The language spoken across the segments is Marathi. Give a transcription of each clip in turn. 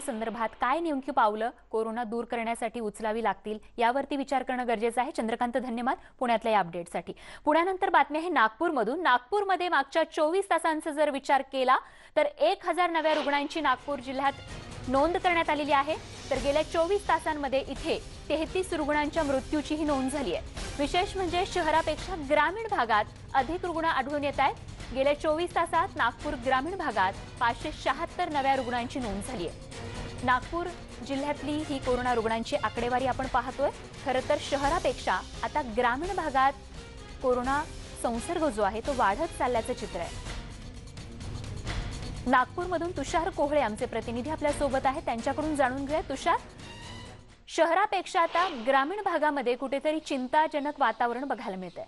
संदर्भात काय नेमकी पावलं कोरोना दूर करण्यासाठी उचलावी लागतील यावरती विचार करणं गरजेचं आहे. चंद्रकांत धन्यवाद पुण्यातल्या या अपडेटसाठी. पुण्यानंतर बातमी आहे नागपूरमधून. नागपूरमध्ये मागच्या चोवीस तासांचा जर विचार केला तर एक हजार नव्या रुग्णांची नागपूर जिल्ह्यात नोंद करण्यात आलेली आहे. तर गेल्या चोवीस तासांमध्ये इथे तेहतीस रुग्णांच्या मृत्यूचीही नोंद झाली आहे. विशेष म्हणजे शहरापेक्षा ग्रामीण भागात अधिक रुग्ण आढळून येत आहेत. गेल्या चोवीस तासात नागपूर ग्रामीण भागात पाचशे शहात्तर नव्या रुग्णांची नोंद झाली आहे. नागपूर जिल्ह्यातली ही कोरोना रुग्णांची आकडेवारी आपण पाहतोय. खरं तर शहरापेक्षा आता ग्रामीण भागात कोरोना संसर्ग जो आहे तो वाढत चालल्याचं चित्र आहे. नागपूरमधून तुषार कोहळे आमचे प्रतिनिधी आपल्यासोबत आहेत. त्यांच्याकडून जाणून घेऊया. तुषार शहरापेक्षा आता ग्रामीण भागामध्ये कुठेतरी चिंताजनक वातावरण बघायला मिळत आहे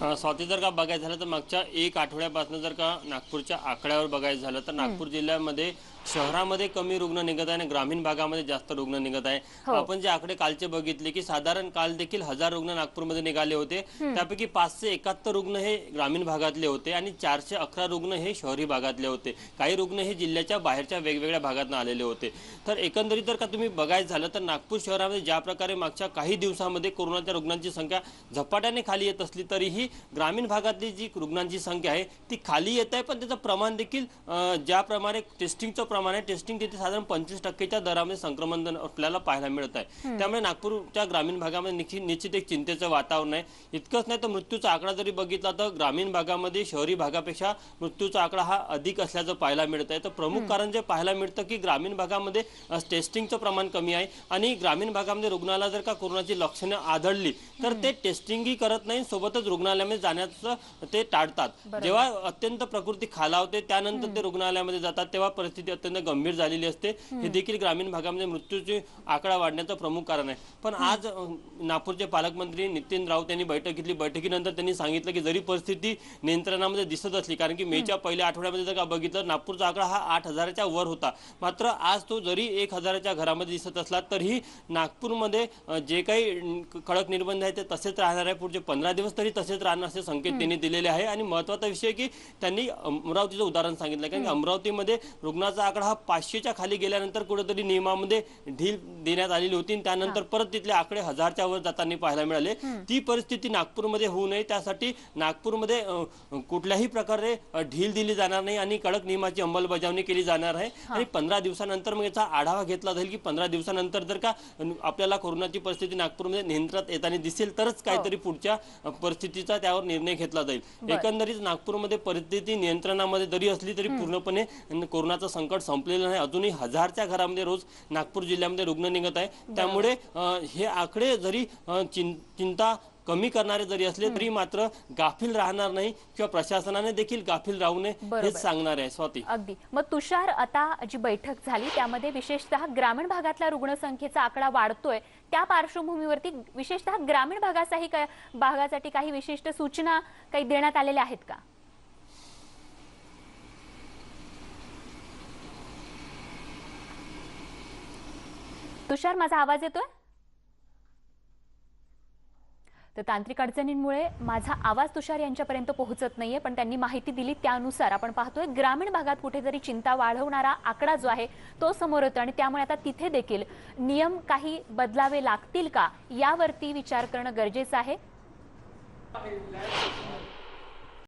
स्वाती जर का बघायचं झालं तर मागच्या एक आठवड्यापासून जर का नागपूरच्या आकड्यावर बघायचं झालं तर नागपूर जिल्ह्यामध्ये शहरामध्ये कमी रुग्ण निघत आहे आणि ग्रामीण भागामध्ये जास्त रुग्ण निघत आहे. हो. आपण जे आकडे कालचे बघितले की साधारण काल देखील हजार रुग्ण नागपूरमध्ये निघाले होते. त्यापैकी पाचशे एकाहत्तर रुग्ण हे ग्रामीण भागातले होते आणि चारशे अकरा रुग्ण हे शहरी भागातले होते. काही रुग्ण हे जिल्ह्याच्या बाहेरच्या वेगवेगळ्या भागातून आलेले होते. तर एकंदरीत जर का तुम्ही बघायचं झालं तर नागपूर शहरामध्ये ज्या प्रकारे मागच्या काही दिवसामध्ये कोरोनाच्या रुग्णांची संख्या झपाट्याने खाली येत असली तरीही ग्रामीण भागातली जी रुग्णांची संख्या आहे ती खाली येत आहे पण त्याचं प्रमाण देखील ज्याप्रमाणे टेस्टिंगचं प्रमाण आहे टेस्टिंग तिथे साधारण पंचवीस टक्केच्या दरामध्ये संक्रमण आपल्याला पाहायला मिळत आहे. त्यामुळे नागपूरच्या ग्रामीण भागामध्ये निश्चित निश्चित एक चिंतेचं वातावरण आहे. इतकंच नाही तर मृत्यूचा आकडा जरी बघितला तर ग्रामीण भागामध्ये शहरी भागापेक्षा मृत्यूचा आकडा हा अधिक असल्याचं पाहायला मिळत आहे. तर प्रमुख कारण जे पाहायला मिळतं की ग्रामीण भागामध्ये टेस्टिंगचं प्रमाण कमी आहे आणि ग्रामीण भागामध्ये रुग्णाला जर का कोरोनाची लक्षणं आढळली तर ते टेस्टिंगही करत नाही सोबतच रुग्णालयामध्ये जाण्याचं ते टाळतात. जेव्हा अत्यंत प्रकृती खालावते त्यानंतर ते रुग्णालयामध्ये जातात तेव्हा परिस्थिती अत्यंत गंभीर झालेली असते. हे देखील ग्रामीण भागामध्ये मृत्यूचे आकडा वाढण्याचं प्रमुख कारण आहे. पण आज नागपूरचे पालकमंत्री नितीन राऊत यांनी बैठक घेतली. बैठकीनंतर त्यांनी सांगितलं की जरी परिस्थिती नियंत्रणामध्ये दिसत असली कारण की मेच्या पहिल्या आठवड्यामध्ये जर का बघितलं नागपूरचा आकडा हा आठ हजाराच्या वर होता. मात्र आज तो जरी एक हजाराच्या घरामध्ये दिसत असला तरीही नागपूरमध्ये जे काही कडक निर्बंध आहेत ते तसेच राहणार आहे. पुढचे पंधरा दिवस तरी तसेच राहणार असे संकेत त्यांनी दिलेले आहे. आणि महत्त्वाचा विषय की त्यांनी अमरावतीचं उदाहरण सांगितलं. कारण की अमरावतीमध्ये रुग्णाचा आकडा हा पाचशेच्या खाली गेल्यानंतर कुठेतरी नियमामध्ये ढील देण्यात आलेली होती. त्यानंतर परत तिथले आकडे हजारच्या वर जाताना पाहायला मिळाले. ती परिस्थिती नागपूरमध्ये होऊ नये. त्यासाठी नागपूरमध्ये कुठल्याही प्रकारे ढील दिली जाणार नाही आणि कडक नियमाची अंमलबजावणी केली जाणार आहे. आणि पंधरा दिवसानंतर मग याचा आढावा घेतला जाईल की पंधरा दिवसानंतर जर का आपल्याला कोरोनाची परिस्थिती नागपूरमध्ये नियंत्रणात येताना दिसेल तरच काहीतरी पुढच्या परिस्थितीचा त्यावर निर्णय घेतला जाईल. एकंदरीत नागपूरमध्ये परिस्थिती नियंत्रणामध्ये जरी असली तरी पूर्णपणे कोरोनाचं संकट संपलेलं नाही. अजूनही हजारच्या घरामध्ये रोज नागपूर जिल्ह्यामध्ये रुग्ण निघत आहे. त्यामुळे हे आकडे जरी चिंता कमी करणारे जरी असले तरी मात्र गाफील राहणार नाही किंवा प्रशासनाने देखील गाफील राहू नये. हेच सांगणार आहे स्वाती. अगदी. मग तुषार आता जी बैठक झाली त्यामध्ये विशेषतः ग्रामीण भागातला रुग्णसंख्येचा आकडा वाढतोय. त्या पार्श्वभूमीवरती विशेषतः ग्रामीण भागाचाही का- भागासाठी काही विशिष्ट सूचना काही देण्यात आलेल्या आहेत का? तुषार माझा आवाज येतोय? तर तांत्रिक अडचणींमुळे माझा आवाज तुषार यांच्यापर्यंत पोहोचत नाहीये पण त्यांनी माहिती दिली त्यानुसार. आपण पाहतोय ग्रामीण भागात कुठेतरी चिंता वाढवणारा आकडा जो आहे तो समोर येतो आणि त्यामुळे आता तिथे देखील नियम काही बदलावे लागतील का? यावरती विचार करणं गरजेचं आहे.